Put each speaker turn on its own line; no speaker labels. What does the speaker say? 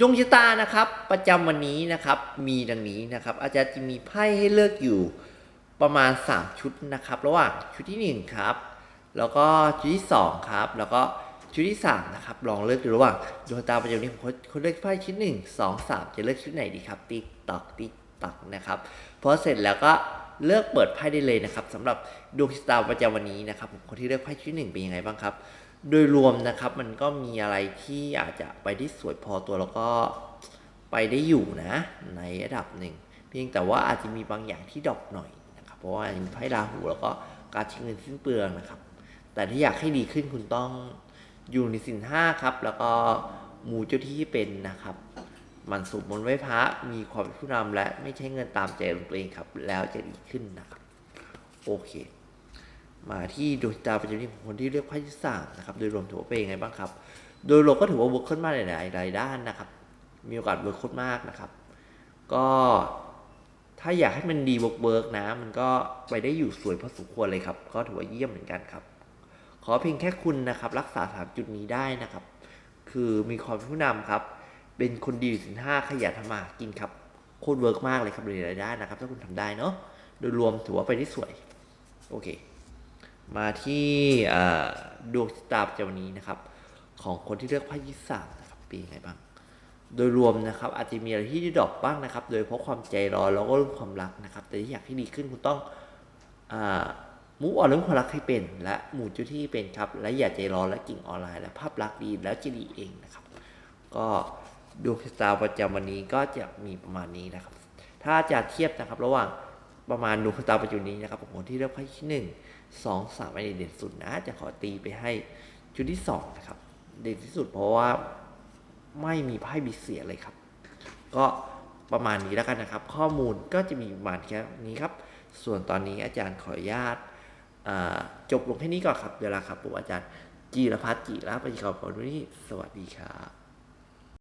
ดวงชะตานะครับ ประจำวันนี้นะครับ มีดังนี้นะครับ อาจารย์จะมีไพ่ให้เลือกอยู่ประมาณ 3 ชุดนะครับระหว่างชุดที่ 1 ครับ แล้วก็ชุดที่ 2 ครับ แล้วก็ชุดที่ 3 นะครับ ลองเลือกดูระหว่างดวงชะตาประจำวันนี้ผมคนเลือกไพ่ชุดหนึ่งสองสามจะเลือกชุดไหนดีครับ ติ๊กตอกติ๊กตอกนะครับพอเสร็จแล้วก็เลือกเปิดไพ่ได้เลยนะครับสำหรับดวงชะตาประจำวันนี้นะครับคนที่เลือกไพ่ชุดหนึ่งเป็นยังไงบ้างครับ โดยรวมนะครับมันก็มีอะไรที่อาจจะไปได้สวยพอตัวแล้วก็ไปได้อยู่นะ ในระดับหนึ่ง เพียงแต่ว่าอาจจะมีบางอย่างที่ดรอปหน่อยนะครับเพราะว่ามีไพ่ราหูแล้วก็การใช้เงินสิ้นเปลืองนะครับ แต่ถ้าอยากให้ดีขึ้นคุณต้องอยู่ในสินห้าครับ แล้วก็หมู่เจ้าที่เป็นนะครับมันสุบมนไว้พระมีความเป็นผู้นำและไม่ใช้เงินตามใจของตัวเองครับ แล้วจะดีขึ้นนะครับ โอเค มาที่ดวงตาประจำวันของคนที่เลือกไพ่ที่สามนะครับ โดยรวมถือว่าเป็นยังไงบ้างครับ โดยรวมก็ถือว่าเวิร์คขึ้นมากหลายหลายด้านนะครับ มีโอกาสเวิร์คขึ้นมากนะครับ ก็ถ้าอยากให้มันดีเวิร์กเวิร์กนะ มันก็ไปได้อยู่สวยพอสมควรเลยครับ ก็ถือว่าเยี่ยมเหมือนกันครับ ขอเพียงแค่คุณนะครับ รักษาสามจุดนี้ได้นะครับ คือมีความผู้นำครับ เป็นคนดีสินห้าขยันทำมากินครับโคตรเวิร์กมากเลยครับในรายได้นะครับ ถ้าคุณทำได้เนาะโดยรวมถือว่าไปได้สวย โอเค มาที่ดวงชะตาประจำวันนี้นะครับ ของคนที่เลือกไพ่ยี่สามนะครับป็นยังไงบ้าง โดยรวมนะครับ อาจจะมีอะไรที่ดรอปบ้างนะครับ โดยเพราะความใจร้อนแล้วก็เรื่องความรักนะครับ แต่ที่อยากให้ดีขึ้นคุณต้องอมุกออนเรื่องความรักให้เป็น และหมู่จ้าที่เป็นครับ และอย่าใจร้อนและกิ่งออนไลน์และภาพลักษณ์ดีแล้วจะดีเองนะครับ ก็ดวงชะตาประจำวันนี้ก็จะมีประมาณนี้นะครับ ถ้าจะเทียบนะครับระหว่าง ประมาณดวงตาประจำวันนี้นะครับผมที่เลือกไพ่ที่หนึ่งสองสามอันนี้เด่นสุดนะจะขอตีไปให้ชุดที่สองนะครับ เด่นที่สุดเพราะว่าไม่มีไพ่บิเสียเลยครับ ก็ประมาณนี้แล้วกันนะครับ ข้อมูลก็จะมีประมาณแค่นี้ครับ ส่วนตอนนี้อาจารย์ขออนุญาตจบลงแค่นี้ก่อนครับ เวลาครับผมอาจารย์จีรพัฒน์จีรพัฒน์ปฏิกรขออนุญาตสวัสดีครับ